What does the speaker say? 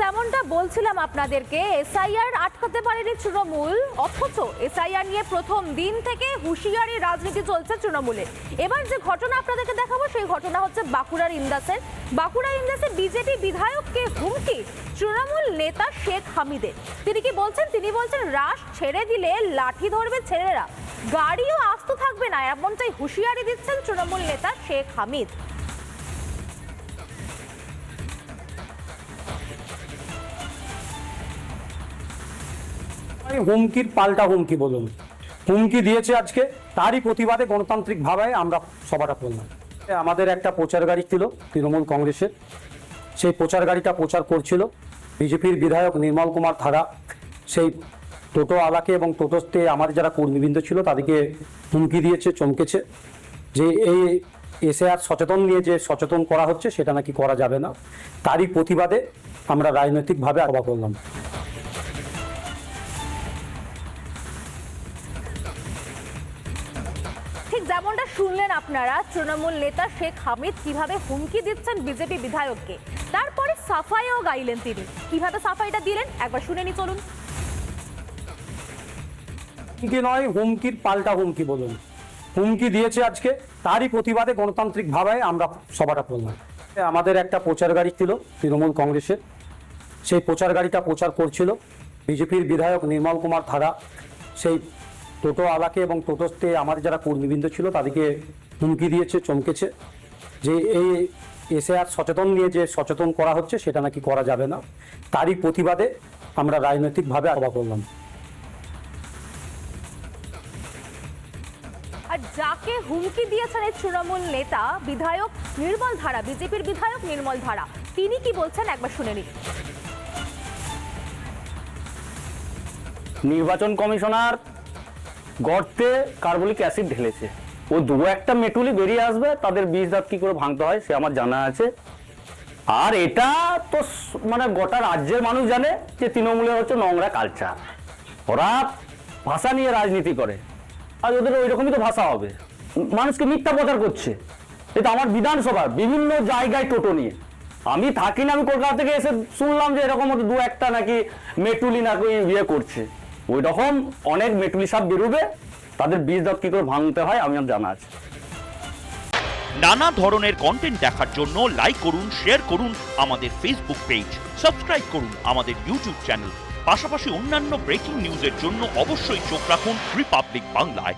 যেমনটা বলছিলাম আপনাদেরকে, এসআইআর আটকাতে পারেনি তৃণমূল, অথচ এসআইআর নিয়ে প্রথম দিন থেকে হুঁশিয়ারি রাজনীতি চলছে তৃণমূলে এবার যে ঘটনা আপনাদেরকে দেখাবো, সেই ঘটনা হচ্ছে বাঁকুড়ার ইন্দাসের। বাঁকুড়া ইন্দাসে বিজেপি বিধায়ককে হুমকি তৃণমূল নেতা শেখ হামিদের। তিনি কি বলছেন? তিনি বলছেন, রাশ ছেড়ে দিলে লাঠি ধরবে ছেলেরা। গাড়িও আস্ত থাকবে না। এমনটাই হুঁশিয়ারি দিচ্ছেন তৃণমূল নেতা শেখ হামিদ। হুমকির পাল্টা হুমকি বলুন। হুমকি দিয়েছে আজকে, তারই প্রতিবাদে গণতান্ত্রিক ভাবে আমরা সভাটা করলাম। আমাদের একটা প্রচার গাড়ি ছিল তৃণমূল কংগ্রেসের। সেই প্রচার গাড়িটা প্রচার করছিল বিজেপির বিধায়ক নির্মল কুমার থাড়া। সেই টোটো আলাকে এবং টোটোতে আমার যারা কর্মীবৃন্দ ছিল তাদেরকে হুমকি দিয়েছে, চমকেছে। যে এই এসে আর সচেতন নিয়ে যে সচেতন করা হচ্ছে, সেটা নাকি করা যাবে না। তারই প্রতিবাদে আমরা রাজনৈতিকভাবে সভা করলাম। যেমনটা শুনলেন আপনারা, তৃণমূল নেতা শেখ হামিদ কীভাবে হুমকি দিচ্ছেন বিজেপি বিধায়ককে, তারপরে সাফাইও গাইলেন তিনি। কীভাবে সাফাইটা দিলেন? একবার শুনে নি চলুন। হুমকি নয়, হুমকির পাল্টা হুমকি বলুন। হুমকি দিয়েছে আজকে, তারই প্রতিবাদে গণতান্ত্রিক ভাবে আমরা সভাটা করলাম। আমাদের একটা প্রচার গাড়ি ছিল তৃণমূল কংগ্রেসের। সেই প্রচার গাড়িটা প্রচার করছিল বিজেপির বিধায়ক নির্মল কুমার থাড়া সেই টোটো আলাকে এবং টোটোতে আমার যারা কর্মীবৃন্দ ছিল তাদেরকে হুমকি দিয়েছে চমকেছে যে এই এসে আর সচেতন নিয়ে যে সচেতন করা হচ্ছে সেটা নাকি করা যাবে না। তারই প্রতিবাদে আমরা রাজনৈতিকভাবে সভা করলাম। আর যাকে হুমকি দিয়েছেন এই তৃণমূল নেতা বিধায়ক নির্মল ধারা বিজেপির বিধায়ক নির্মল ধারা তিনি কি বলছেন? একবার শুনে নিন। নির্বাচন কমিশনার গর্তে কার্বলিক অ্যাসিড ঢেলেছে। ও দু একটা মেটুলি বেরিয়ে আসবে, তাদের বীজ দাঁত কি করে ভাঙতে হয় সে আমার জানা আছে। আর এটা তো মানে গোটা রাজ্যের মানুষ জানে যে তৃণমূলের হচ্ছে নোংরা কালচার ওরা ভাষা নিয়ে রাজনীতি করে। আর ওদের ওই রকমই তো ভাষা হবে। মানুষকে মিথ্যা প্রচার করছে। এটা আমার বিধানসভার বিভিন্ন জায়গায় টোটো নিয়ে। আমি থাকি না, আমি কলকাতা থেকে এসে শুনলাম যে এরকম দু একটা নাকি মেটুলি নাকি ইয়ে করছে। ওই রকম অনেক মেটুলি সাপ বেরোবে, তাদের বীজ দাঁত কি করে ভাঙতে হয় আমি আর জানা আছে। নানা ধরনের কন্টেন্ট দেখার জন্য লাইক করুন শেয়ার করুন আমাদের ফেসবুক পেজ সাবস্ক্রাইব করুন আমাদের ইউটিউব চ্যানেল পাশাপাশি অন্যান্য ব্রেকিং নিউজের জন্য অবশ্যই চোখ রাখুন রিপাবলিক বাংলায়